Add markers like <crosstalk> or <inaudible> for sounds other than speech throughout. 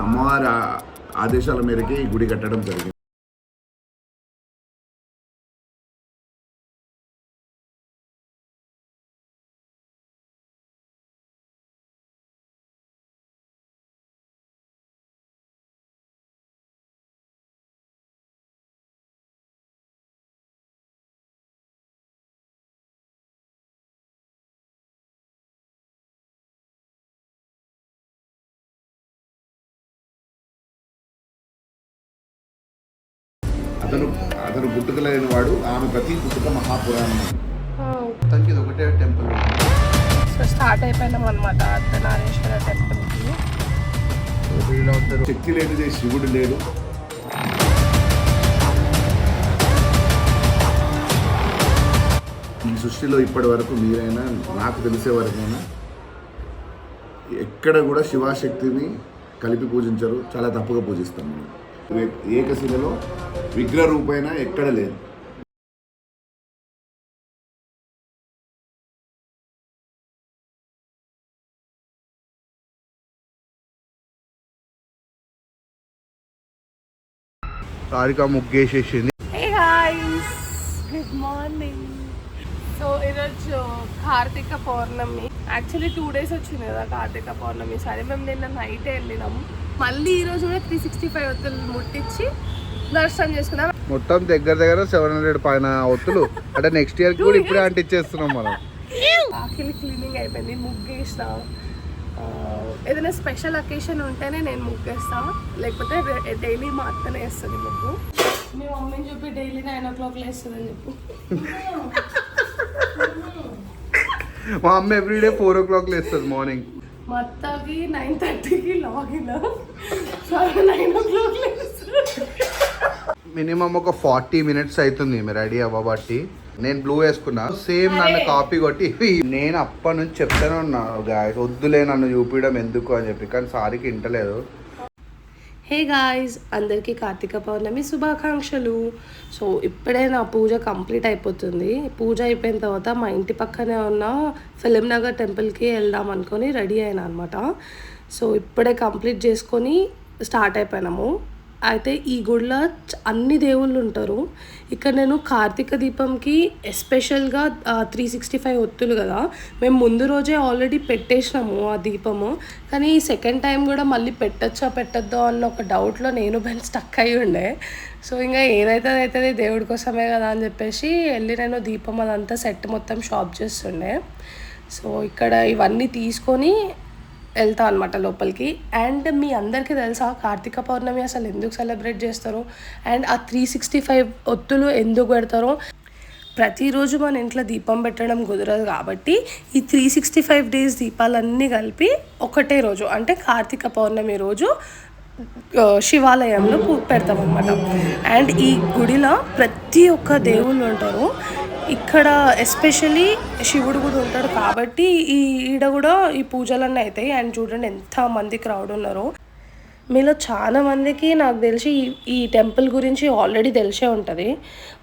అమ్మవారి ఆదేశాల మేరకే ఈ గుడి కట్టడం జరిగింది. అతను అతను పుట్టుకలేని వాడు. ఆమె ప్రతి పుట్టుక మహాపురాణం. ఇది ఒకటే టెంపుల్. సో స్టార్ట్ అయిపోయినాం అనమాట అర్ధనారీశ్వర టెంపుల్కి. శక్తి లేనిదే శివుడు లేడు. ఈ సృష్టిలో ఇప్పటి వరకు మీరైనా నాకు తెలిసే వరకైనా ఎక్కడ కూడా శివాశక్తిని కలిపి పూజించరు. చాలా తప్పుగా పూజిస్తాం మనం. ఏ- ఏకశిలలో విగ్రహ రూపైన ఎక్కడ లేదు. హారిక ముగ్గేసేసింది. గుడ్ మార్నింగ్ సో ఈరోజు Karthika Pournami. Actually two days వచ్చింది కదా కార్తీక పౌర్ణమి. సరే మేము నిన్న నైట్ వెళ్ళినాం. మళ్ళీ ఈరోజు కూడా త్రీ సిక్స్టీ ఫైవ్ ఒత్తులు ముట్టించి దర్శనం చేసుకున్నాం. మొత్తం దగ్గర దగ్గర సెవెన్ హండ్రెడ్ పైన ఒత్తులు. అంటే నెక్స్ట్ ఇయర్ కూడా ఇప్పుడే అంటించేస్తున్నాం మనం. ఆఖిలి క్లీనింగ్ అయిపోయింది. ముగ్గేసిన ఏదైనా స్పెషల్ అకేషన్ ఉంటేనే నేను ముగ్గేస్తా. లేకపోతే డైలీ మా అత్తనే వేస్తుంది ముగ్గు. మీ మమ్మీని చెప్పి డైలీ నైన్ ఓ క్లాక్ వేస్తుందని చెప్పు. <laughs> మా అమ్మ ఎవ్రీడే ఫోర్ ఓ క్లాక్ లేస్తుంది మార్నింగ్ మా అత్తకి నైన్ థర్టీకి login nine o'clock minimum ఒక ఫార్టీ మినిట్స్ అవుతుంది మీరు రెడీ అవ్వబట్టి. నేను బ్లూ వేసుకున్నా. సేమ్ నన్ను కాపీ కొట్టి. నేను అప్పటి నుంచి చెప్తానే ఉన్నా వద్దులే నన్ను చూపించడం ఎందుకు? అని చెప్పి. కానీ సారికి ఇంటలేదు. హే గాయ్స్ అందరికీ కార్తీక పౌర్ణమి శుభాకాంక్షలు. సో ఇప్పుడే నా పూజ కంప్లీట్ అయిపోతుంది. పూజ అయిపోయిన తర్వాత మా ఇంటి పక్కనే ఉన్న ఫిలిం నగర్ టెంపుల్కి వెళ్దాం అనుకొని రెడీ అయినా అనమాట సో ఇప్పుడే కంప్లీట్ చేసుకొని స్టార్ట్ అయిపోయినాము. అయితే ఈ గుడిలో అన్ని దేవుళ్ళు ఉంటారు. ఇక్కడ నేను కార్తీక దీపంకి ఎస్పెషల్గా త్రీ సిక్స్టీ ఫైవ్ ఒత్తులు కదా. మేము ముందు రోజే ఆల్రెడీ పెట్టేసినాము ఆ దీపము. కానీ సెకండ్ టైం కూడా మళ్ళీ పెట్టచ్చా పెట్టద్దో అన్న ఒక డౌట్లో నేను బెన్ స్టక్ అయి ఉండే. సో ఇంకా ఏదైతే అవుతుంది దేవుడి కోసమే కదా అని చెప్పేసి వెళ్ళి నేను దీపం అదంతా సెట్ మొత్తం షాప్ చేస్తుండే. సో ఇక్కడ ఇవన్నీ తీసుకొని వెళ్తా అనమాట లోపలికి. అండ్ మీ అందరికీ తెలుసా కార్తీక పౌర్ణమి అసలు ఎందుకు సెలబ్రేట్ చేస్తారు? అండ్ ఆ త్రీ సిక్స్టీ ఫైవ్ ఒత్తులు ఎందుకు పెడతారో? ప్రతిరోజు మన ఇంట్లో దీపం పెట్టడం కుదరదు కాబట్టి ఈ త్రీ సిక్స్టీ ఫైవ్ డేస్ దీపాలన్నీ కలిపి ఒకటే రోజు అంటే కార్తీక పౌర్ణమి రోజు శివాలయంలో పెడతాం అనమాట అండ్ ఈ గుడిలో ప్రతి ఒక్క దేవుళ్ళు ఉంటారు. ఇక్కడ ఎస్పెషలీ శివుడు కూడా ఉంటాడు కాబట్టి ఈ ఈడ కూడా ఈ పూజలన్నీ అవుతాయి. అండ్ చూడండి ఎంత మంది క్రౌడ్ ఉన్నారో. మీలో చాలా మందికి నాకు తెలిసి ఈ- ఈ టెంపుల్ గురించి ఆల్రెడీ తెలిసే ఉంటుంది.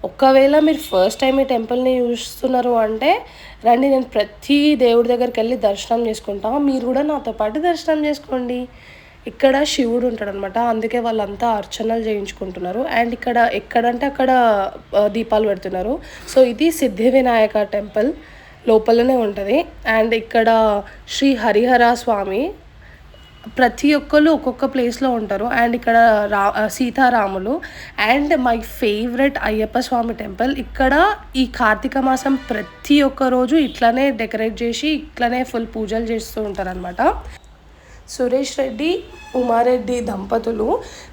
ఒకవేళ మీరు ఫస్ట్ టైం ఈ టెంపుల్ని చూస్తున్నారు అంటే రండి నేను ప్రతి దేవుడి దగ్గరికి వెళ్ళి దర్శనం చేసుకుంటాం. మీరు కూడా నాతో పాటు దర్శనం చేసుకోండి. ఇక్కడ శివుడు ఉంటాడు అనమాట అందుకే వాళ్ళంతా అర్చనలు చేయించుకుంటున్నారు. అండ్ ఇక్కడ ఎక్కడంటే అక్కడ దీపాలు పెడుతున్నారు. సో ఇది సిద్ధి వినాయక టెంపుల్ లోపలనే ఉంటుంది. అండ్ ఇక్కడ శ్రీ హరిహర స్వామి ప్రతి ఒక్కరు ఒక్కొక్క ప్లేస్లో ఉంటారు. అండ్ ఇక్కడ రా సీతారాములు. And my favourite Ayyappa Swami temple. ఇక్కడ ఈ కార్తీక మాసం ప్రతి ఒక్క రోజు ఇట్లానే డెకరేట్ చేసి ఇట్లానే ఫుల్ పూజలు చేస్తూ ఉంటారనమాట. సురేష్ రెడ్డి ఉమారెడ్డి దంపతులు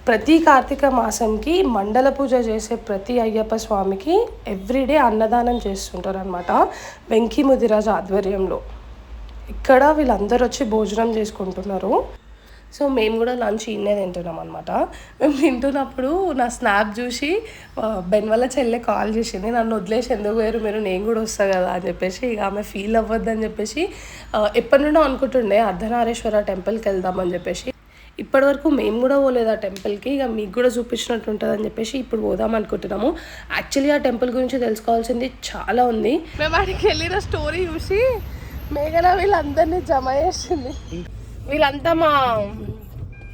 ప్రతి కార్తీక మాసంకి మండల పూజ చేసే ప్రతి అయ్యప్ప స్వామికి ఎవ్రీడే అన్నదానం చేస్తుంటారు అనమాట వెంకీ ముదిరాజు ఆధ్వర్యంలో. ఇక్కడ వీళ్ళందరూ వచ్చి భోజనం చేసుకుంటున్నారు. సో మేము కూడా లంచ్ ఈయనే తింటున్నాం అనమాట మేము తింటున్నప్పుడు నా స్నాప్ చూసి బెన్ వల్ల చెల్లె కాల్ చేసింది నన్ను వదిలేసి ఎందుకు వేరు మీరు నేను కూడా వస్తా కదా అని చెప్పేసి ఇక ఆమె ఫీల్ అవ్వద్దని చెప్పేసి ఎప్పటి నుండో అనుకుంటుండే అర్ధనారేశ్వర టెంపుల్కి వెళ్దామని చెప్పేసి. ఇప్పటివరకు మేము కూడా పోలేదు ఆ టెంపుల్కి ఇక మీకు కూడా చూపించినట్టు ఉంటుంది అని చెప్పేసి ఇప్పుడు పోదాం అనుకుంటున్నాము. యాక్చువల్లీ ఆ టెంపుల్ గురించి తెలుసుకోవాల్సింది చాలా ఉంది. మేము వాడికి వెళ్ళిన స్టోరీ చూసి మేఘన వీళ్ళందరినీ జమ చేసింది. వీళ్ళంతా మా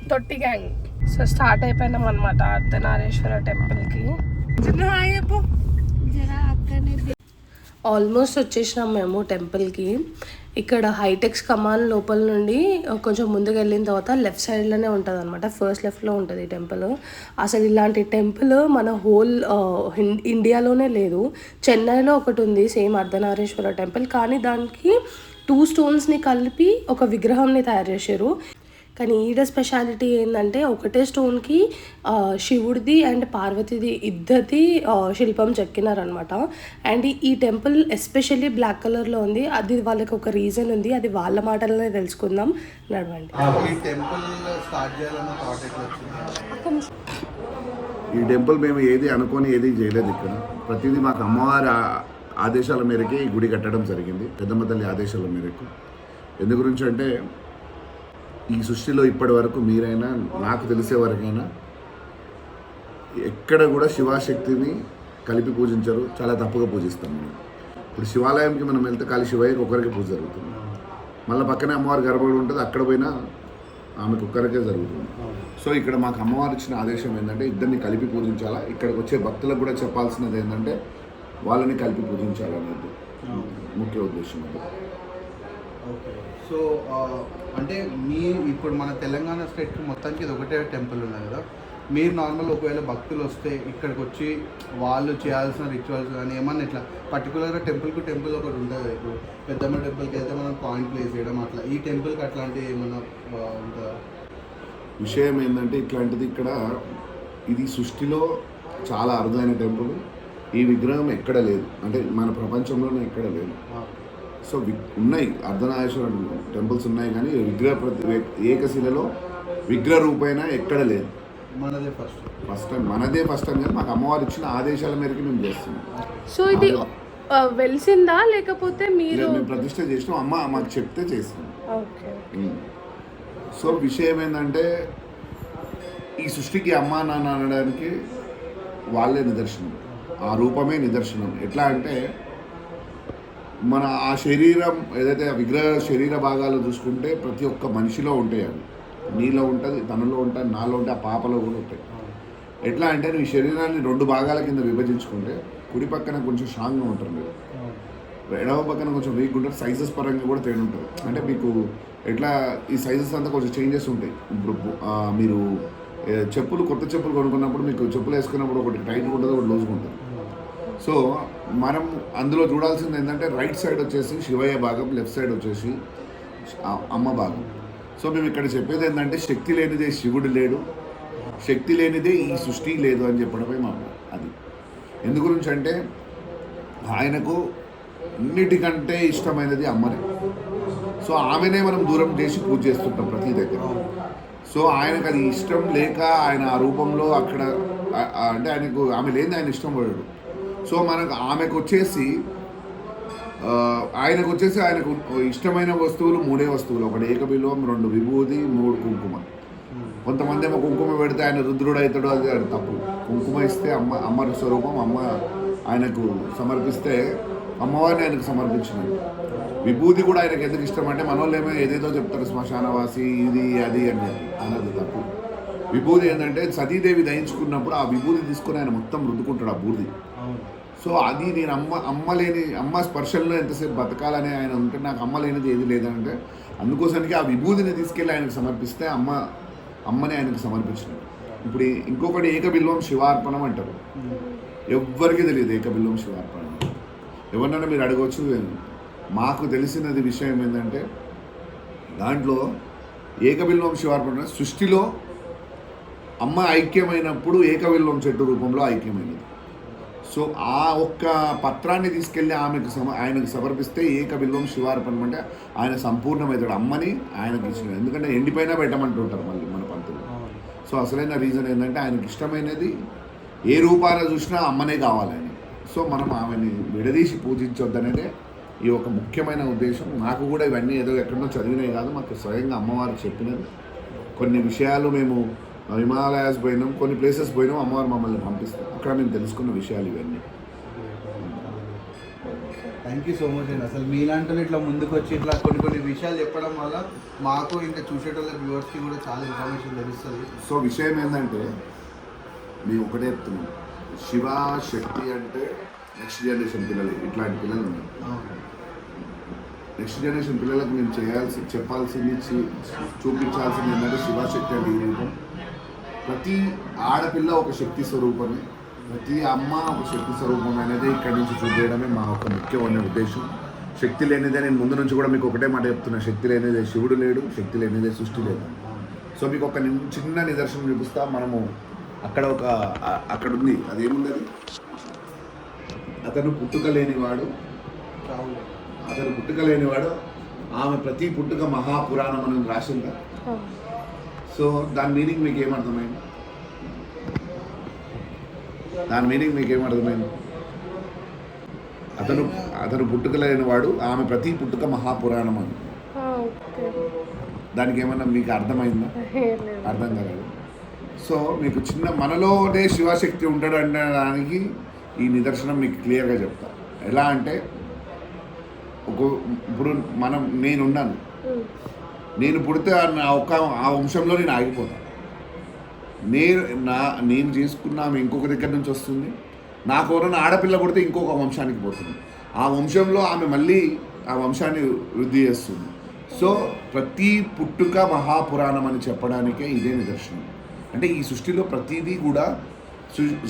తొట్టి గ్యాంగ్ సో స్టార్ట్ అయిపోయినాం అనమాట అర్ధనారేశ్వర టెంపుల్కి. ఆల్మోస్ట్ వచ్చేసినాం మేము టెంపుల్కి. ఇక్కడ హైటెక్స్ కమాన్ లోపల నుండి కొంచెం ముందుకు వెళ్ళిన తర్వాత లెఫ్ట్ సైడ్లోనే ఉంటుంది అనమాట ఫస్ట్ లెఫ్ట్లో ఉంటుంది ఈ టెంపుల్. అసలు ఇలాంటి టెంపుల్ మన హోల్ ఇండియాలోనే లేదు. చెన్నైలో ఒకటి ఉంది సేమ్ అర్ధనారీశ్వర టెంపుల్. కానీ దానికి టూ స్టోన్స్ని కలిపి ఒక విగ్రహంని తయారు చేశారు. కానీ ఈడ స్పెషాలిటీ ఏంటంటే ఒకటే స్టోన్కి శివుడిది అండ్ పార్వతిది ఇద్దరిది శిల్పం చెక్కినారనమాట అండ్ ఈ టెంపుల్ ఎస్పెషల్లీ బ్లాక్ కలర్లో ఉంది. అది వాళ్ళకి ఒక రీజన్ ఉంది. అది వాళ్ళ మాటలనే తెలుసుకుందాం. నడవండి. ఈ టెంపుల్ మేము ఏది అనుకొని ఏది చేయలేదు ఇక్కడ. ప్రతిదీ మాకు అమ్మవారి ఆదేశాల మేరకే ఈ గుడి కట్టడం జరిగింది. పెద్దమ్మ తల్లి ఆదేశాల మేరకు. ఎందు గురించి అంటే ఈ సృష్టిలో ఇప్పటి వరకు మీరైనా నాకు తెలిసే వరకైనా ఎక్కడ కూడా శివాశక్తిని కలిపి పూజించరు చాలా తప్పుగా పూజిస్తాం మనం. ఇప్పుడు శివాలయంకి మనం వెళ్తే ఖాళీ శివయ్యకి ఒకరికి పూజ జరుగుతుంది. మళ్ళీ పక్కనే అమ్మవారి గర్భగుడి ఉంటుంది అక్కడ పోయినా ఆమెకు ఒక్కరికే జరుగుతుంది. సో ఇక్కడ మాకు అమ్మవారు ఇచ్చిన ఆదేశం ఏంటంటే ఇద్దరిని కలిపి పూజించాలా? ఇక్కడికి వచ్చే భక్తులకు కూడా చెప్పాల్సినది ఏంటంటే వాళ్ళని కలిపి పూజించాలనేది ముఖ్య ఉద్దేశం అది. ఓకే. సో అంటే మీ ఇప్పుడు మన తెలంగాణ స్టేట్ మొత్తానికి ఇది ఒకటే టెంపుల్ ఉన్నది కదా? మీరు నార్మల్ ఒకవేళ భక్తులు వస్తే ఇక్కడికి వచ్చి వాళ్ళు చేయాల్సిన రిచువల్స్ కానీ ఏమన్నా ఇట్లా పర్టికులర్గా టెంపుల్కి టెంపుల్ ఒకటి ఉంటుంది ఇప్పుడు పెద్దమ్మ టెంపుల్కి వెళ్తే మనం కాయిన్ ప్లేస్ చేయడం అట్లా. ఈ టెంపుల్కి అట్లాంటివి ఏమన్నా ఆ, ఉంటుందా విషయం ఏంటంటే ఇట్లాంటిది ఇక్కడ ఇది సృష్టిలో చాలా అరుదైన టెంపుల్. ఈ విగ్రహం ఎక్కడ లేదు. అంటే మన ప్రపంచంలోనే ఎక్కడ లేదు. సో వి- ఉన్నాయి. అర్ధనారేశ్వర టెంపుల్స్ ఉన్నాయి కానీ విగ్రహ ప్రతి ఏకశిలలో విగ్రహ రూపైన ఎక్కడ లేదు. మనదే ఫస్ట్. ఫస్ట్ టైం మనదే ఫస్ట్ టైం కానీ మాకు అమ్మవారు ఇచ్చిన ఆదేశాల మేరకు మేము చేస్తున్నాం. సో ఇది వెలిసిందా? లేకపోతే మీరు మేము ప్రతిష్ట చేసినాం. అమ్మ మాకు చెప్తే చేస్తాం. ఓకే. ఉమ్. సో విషయం ఏంటంటే ఈ సృష్టికి అమ్మా నాన్న అనడానికి వాళ్ళే నిదర్శనం. ఆ రూపమే నిదర్శనం. ఎట్లా అంటే మన ఆ శరీరం ఏదైతే ఆ విగ్రహ శరీర భాగాలు చూసుకుంటే ప్రతి ఒక్క మనిషిలో ఉంటాయి అవి. నీలో ఉంటుంది తనలో ఉంటాయి నాలో ఉంటాయి ఆ పాపలో కూడా ఉంటాయి. ఎట్లా అంటే నీ శరీరాన్ని రెండు భాగాల కింద విభజించుకుంటే కుడి పక్కన కొంచెం స్ట్రాంగ్గా ఉంటారు మీరు ఎడవ పక్కన కొంచెం వీక్ ఉంటారు సైజెస్ పరంగా కూడా తేడా ఉంటుంది. అంటే మీకు ఎట్లా ఈ సైజెస్ అంతా కొంచెం చేంజెస్ ఉంటాయి. ఇప్పుడు మీరు చెప్పులు కొత్త చెప్పులు కొనుక్కున్నప్పుడు మీకు చెప్పులు వేసుకున్నప్పుడు ఒకటి టైట్ ఉంటుంది ఒకటి లూజ్గా ఉంటుంది. సో మనం అందులో చూడాల్సింది ఏంటంటే రైట్ సైడ్ వచ్చేసి శివయ్య భాగం లెఫ్ట్ సైడ్ వచ్చేసి అమ్మ భాగం. సో మేము ఇక్కడ చెప్పేది ఏంటంటే శక్తి లేనిదే శివుడు లేడు శక్తి లేనిదే ఈ సృష్టి లేదు అని చెప్పడమే మా అది ఎందు గురించి అంటే ఆయనకు అన్నిటికంటే ఇష్టమైనది అమ్మనే. సో ఆమెనే మనం దూరం చేసి పూజ చేస్తుంటాం ప్రతి దగ్గర. సో ఆయనకు అది ఇష్టం లేక ఆయన ఆ రూపంలో అక్కడ అంటే ఆయనకు ఆమె లేని ఆయన ఇష్టం పడాడు. సో మనకు ఆమెకు వచ్చేసి ఆయనకు వచ్చేసి ఆయనకు ఇష్టమైన వస్తువులు మూడే వస్తువులు. ఒకటి ఏకబిల్వం రెండు విభూది మూడు కుంకుమ. కొంతమంది ఏమో కుంకుమ పెడితే ఆయన రుద్రుడు అవుతాడు అది అది తప్పు. కుంకుమ ఇస్తే అమ్మ అమ్మ స్వరూపం అమ్మ ఆయనకు సమర్పిస్తే అమ్మవారిని ఆయనకు సమర్పించినట్టు విభూతి కూడా ఆయనకు ఎందుకు ఇష్టం అంటే మనోళ్ళు ఏమో ఏదేదో చెప్తారు శ్మశానవాసి ఇది అది అని అన్నది తప్పు. విభూతి ఏంటంటే సతీదేవి దయించుకున్నప్పుడు ఆ విభూతి తీసుకుని ఆయన మొత్తం రుద్దుకుంటాడు ఆ బూర్ది. సో అది నేను అమ్మ అమ్మ లేని అమ్మ స్పర్శల్లో ఎంతసేపు బతకాలని ఆయన ఉంటే నాకు అమ్మ లేనిది ఏది లేదంటే అందుకోసానికి ఆ విభూతిని తీసుకెళ్ళి ఆయనకు సమర్పిస్తే అమ్మ అమ్మని ఆయనకు సమర్పించినాడు ఇప్పుడు ఇంకొకటి ఏకబిల్వం శివార్పణం అంటారు. ఎవ్వరికీ తెలియదు ఏకబిల్వం శివార్పణం. ఎవరినైనా మీరు అడగవచ్చు మాకు తెలిసినది విషయం ఏంటంటే దాంట్లో ఏకబిల్వం శివార్పణ సృష్టిలో అమ్మ ఐక్యమైనప్పుడు ఏకబిల్వం చెట్టు రూపంలో ఐక్యమైనది. సో ఆ ఒక్క పత్రాన్ని తీసుకెళ్ళి ఆమెకు సమ ఆయనకు సమర్పిస్తే ఏక బిల్వం శివార్పణం అంటే ఆయన సంపూర్ణమవుతాడు. అమ్మని ఆయనకి ఇచ్చిన ఎందుకంటే ఎండిపోయినా పెట్టమంటుంటారు మళ్ళీ మన పంతులు. సో అసలైన రీజన్ ఏంటంటే ఆయనకి ఇష్టమైనది ఏ రూపాన చూసినా అమ్మనే కావాలి ఆయన సో మనం ఆమెని విడదీసి పూజించొద్దనేదే ఈ ఒక ముఖ్యమైన ఉద్దేశం. నాకు కూడా ఇవన్నీ ఏదో ఎక్కడో చదివినాయి కాదు మాకు స్వయంగా అమ్మవారు చెప్పినది. కొన్ని విషయాలు మేము హిమాలయాస్ పోయినాం కొన్ని ప్లేసెస్ పోయినాం అమ్మవారు మమ్మల్ని పంపిస్తాం అక్కడ మేము తెలుసుకున్న విషయాలు ఇవన్నీ. థ్యాంక్ యూ సో మచ్ అండి. అసలు మీలాంటి ఇట్లా ముందుకు వచ్చి ఇట్లా కొన్ని కొన్ని విషయాలు చెప్పడం వల్ల మాకు ఇంకా చూసేటోళ్ళ వ్యూవర్స్కి కూడా చాలా ఇన్ఫర్మేషన్ తెలుస్తుంది సో విషయం ఏంటంటే మేము ఒకటే చెప్తున్నాం. శివ శక్తి అంటే నెక్స్ట్ జనరేషన్ పిల్లలు ఇట్లాంటి పిల్లలు ఉన్నారు నెక్స్ట్ జనరేషన్ పిల్లలకు మేము చేయాల్సి చెప్పాల్సింది చూపించాల్సింది ఏంటంటే శివశక్తి అంటే రూపం ప్రతి ఆడపిల్ల ఒక శక్తి స్వరూపమే ప్రతి అమ్మ ఒక శక్తి స్వరూపం అనేది ఇక్కడి నుంచి చూపించడమే మా ఒక ముఖ్యమైన ఉద్దేశం. శక్తి లేనిదే నేను ముందు నుంచి కూడా మీకు ఒకటే మాట చెప్తున్నా శక్తి లేనిదే శివుడు లేడు శక్తి లేనిదే సృష్టి లేదు. సో మీకు ఒక నిన్- చిన్న నిదర్శనం చూపిస్తా మనము అక్కడ ఒక అక్కడ ఉంది అదేముంది అది అతను పుట్టుక లేనివాడు అతను పుట్టుక లేనివాడు ఆమె ప్రతి పుట్టుక మహాపురాణం అని రాసిందా? సో దాని మీనింగ్ మీకు ఏమర్థమైంది దాని మీనింగ్ మీకు ఏమర్థమైంది అతను అతను పుట్టుక లేనివాడు ఆమె ప్రతి పుట్టుక మహాపురాణం అని. దానికి ఏమన్నా మీకు అర్థమైందా? అర్థం కాలేదు. సో మీకు చిన్న మనలోనే శివశక్తి ఉంటాడు అనే దానికి ఈ నిదర్శనం మీకు క్లియర్గా చెప్తా. ఎలా అంటే ఒక ఇప్పుడు మనం నేనున్నాను. నేను పుడితే ఆ నా ఒక ఆ వంశంలో నేను ఆగిపోతాను నేను నా నేను చేసుకున్న ఇంకొక దగ్గర నుంచి వస్తుంది. నాకు ఎవరైనా ఆడపిల్ల పుడితే ఇంకొక వంశానికి పోతుంది. ఆ వంశంలో ఆమె మళ్ళీ ఆ వంశాన్ని వృద్ధి చేస్తుంది. సో ప్రతి పుట్టుక మహాపురాణం అని చెప్పడానికే ఇదే నిదర్శనం. అంటే ఈ సృష్టిలో ప్రతిదీ కూడా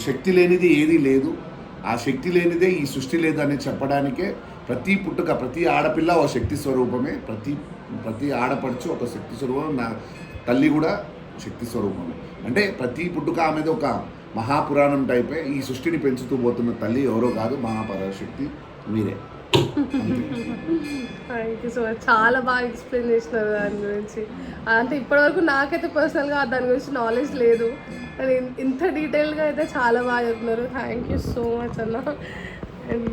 శక్తి లేనిది ఏదీ లేదు. ఆ శక్తి లేనిదే ఈ సృష్టి లేదు అని చెప్పడానికే ప్రతి పుట్టుక ప్రతి ఆడపిల్ల ఒక శక్తి స్వరూపమే ప్రతి ప్రతి ఆడపడుచు ఒక శక్తి స్వరూపం నా తల్లి కూడా శక్తి స్వరూపం. అంటే ప్రతి పుట్టుక ఆమెది ఒక మహాపురాణం టైపే. ఈ సృష్టిని పెంచుతూ పోతున్న తల్లి ఎవరో కాదు మహాపరాశక్తి మీరే. <laughs> థ్యాంక్ యూ సో మచ్ చాలా బాగా ఎక్స్ప్లెయిన్ చేసినారు దాని గురించి. అంటే ఇప్పటివరకు నాకైతే పర్సనల్గా దాని గురించి నాలెడ్జ్ లేదు. కానీ ఇంత డీటెయిల్గా అయితే చాలా బాగా చెప్తున్నారు థ్యాంక్ యూ సో మచ్ అన్న. అండ్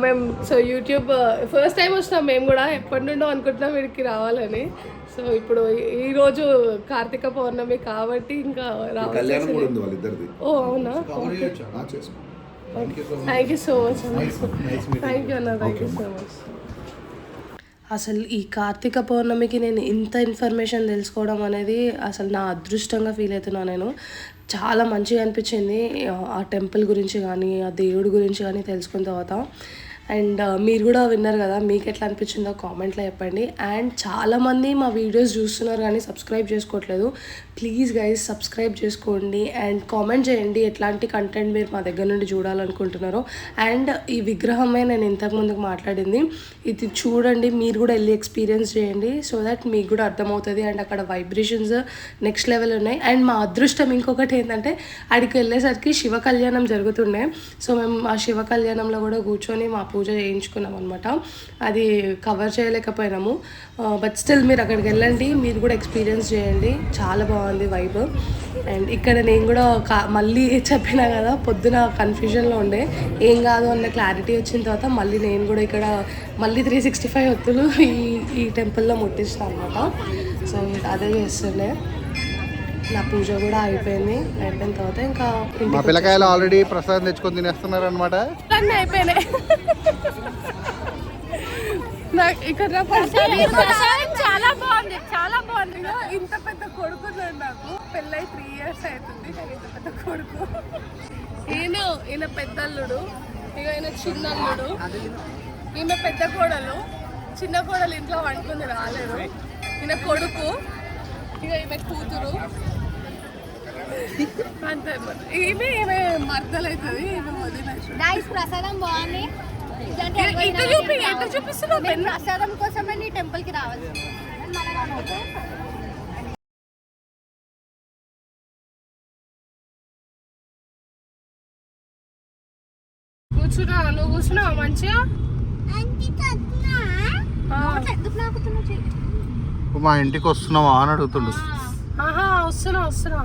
మేము సో యూట్యూబ్ ఫస్ట్ టైం వచ్చినాం మేము కూడా. ఎప్పటి నుండో అనుకుంటున్నాం వీడికి రావాలని. సో ఇప్పుడు ఈ- రోజు కార్తీక పౌర్ణమి కాబట్టి ఇంకా కళ్యాణం కూడా రావాలి ఓ అవునా? Thank you so much thank you అన్న థ్యాంక్ యూ సో మచ్ అసలు ఈ కార్తీక పౌర్ణమికి నేను ఇంత ఇన్ఫర్మేషన్ తెలుసుకోవడం అనేది అసలు నా అదృష్టంగా ఫీల్ అవుతున్నాను నేను. చాలా మంచిగా అనిపించింది. ఆ టెంపుల్ గురించి కానీ ఆ దేవుడి గురించి కానీ తెలుసుకున్న తర్వాత అండ్ మీరు కూడా విన్నారు కదా మీకు ఎట్లా అనిపించిందో కామెంట్లో చెప్పండి. అండ్ చాలామంది మా వీడియోస్ చూస్తున్నారు కానీ సబ్స్క్రైబ్ చేసుకోవట్లేదు. ప్లీజ్ గైస్ సబ్స్క్రైబ్ చేసుకోండి. అండ్ కామెంట్ చేయండి ఎట్లాంటి కంటెంట్ మీరు మా దగ్గర నుండి చూడాలనుకుంటున్నారో. అండ్ ఈ విగ్రహమే నేను ఇంతకు ముందుకు మాట్లాడింది. ఇది చూడండి మీరు కూడా వెళ్ళి ఎక్స్పీరియన్స్ చేయండి సో దట్ మీకు కూడా అర్థమవుతుంది. అండ్ అక్కడ వైబ్రేషన్స్ నెక్స్ట్ లెవెల్ ఉన్నాయి. అండ్ మా అదృష్టం ఇంకొకటి ఏంటంటే అక్కడికి వెళ్ళేసరికి శివ కళ్యాణం జరుగుతుండే. సో మేము ఆ శివ కళ్యాణంలో కూడా కూర్చొని మా పూజ చేయించుకున్నాం అనమాట అది కవర్ చేయలేకపోయినాము. బట్ స్టిల్ మీరు అక్కడికి వెళ్ళండి మీరు కూడా ఎక్స్పీరియన్స్ చేయండి. చాలా బాగుంది వైబ్ అండ్ ఇక్కడ నేను కూడా మళ్ళీ చెప్పినా కదా పొద్దున కన్ఫ్యూజన్లో ఉండే. ఏం కాదు అన్న క్లారిటీ వచ్చిన తర్వాత మళ్ళీ నేను కూడా ఇక్కడ మళ్ళీ త్రీ సిక్స్టీ ఫైవ్ ఒత్తులు ఈ ఈ టెంపుల్లో ముట్టిస్తాను అనమాట సో అదే చేస్తుండే. నా పూజ కూడా అయిపోయింది. అయిపోయిన తర్వాత ఇంకా మా పిల్లకాయలు ఆల్రెడీ ప్రసాదం తెచ్చుకొని తినేస్తున్నారు అనమాట అన్నీ అయిపోయినాయి. నాకు ఇక్కడ నా ప్రసాదం చాలా బాగుంది చాలా బాగుంది. ఇంత పెద్ద కొడుకున్నాడు నాకు. పెళ్ళై త్రీ ఇయర్స్ అవుతుంది. కానీ ఇంత పెద్ద కొడుకు. ఈయన ఈయన పెద్దల్లుడు. ఇక ఈయన చిన్నల్లుడు. ఈమె పెద్ద కోడలు. చిన్న కోడలు ఇంట్లో వండుకుంది రాలేదు. ఈయన కొడుకు. ఇక ఈమె కూతురు. అంతే. అన్నమాట ఈమె ఈమె మర్దలు అవుతుంది ఈమె వదిన గైస్ ప్రసాదం బాగుంది. ఇటు చూపి, చూపిస్తున్నావు. ప్రసాదం కోసమే నీ టెంపుల్కి రావాలి కూర్చున్నా నువ్వు కూర్చున్నావా మంచిగా? మా ఇంటికి వస్తున్నావా అని అడుగుతుండు. ఆహా వస్తున్నా వస్తున్నా.